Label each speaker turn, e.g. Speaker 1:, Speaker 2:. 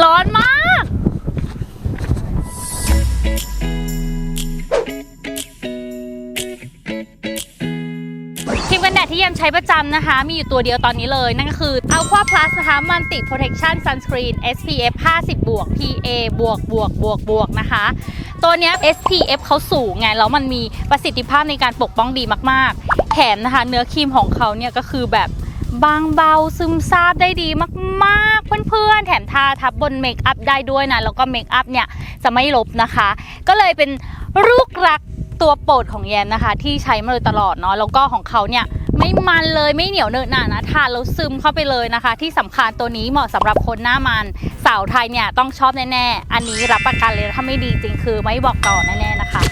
Speaker 1: ร้อนมาก ครีมกันแดดที่แยมใช้ประจำนะคะ มีอยู่ตัวเดียวตอนนี้เลย นั่นก็คือ Aqua Plus นะคะ Multi Protection Sunscreen SPF 50บวก PA บวกบวกบวกบวกนะคะ ตัวนี้ SPF เขาสูงไง แล้วมันมีประสิทธิภาพในการปกป้องดีมากๆ แถมนะคะ เนื้อครีมของเขาเนี่ยก็คือแบบบางเบาซึมซาบได้ดีมาก เพื่อนๆ แถมทาทับบนเมคอัพได้ด้วยนะ แล้วก็เมคอัพเนี่ยจะไม่ลบนะคะ ก็เลยเป็นลูกรักตัวโปรดของแยมนะคะ ที่ใช้มาโดยตลอดเนาะแล้วก็ของเขาเนี่ยไม่มันเลยไม่เหนียวเนอะหนานะทานแล้วซึมเข้าไปเลยนะคะ ที่สำคัญตัวนี้เหมาะสำหรับคนหน้ามันสาวไทยเนี่ยต้องชอบแน่ๆ อันนี้รับประกันเลยถ้าไม่ดีจริงคือไม่บอกต่อแน่ๆนะคะ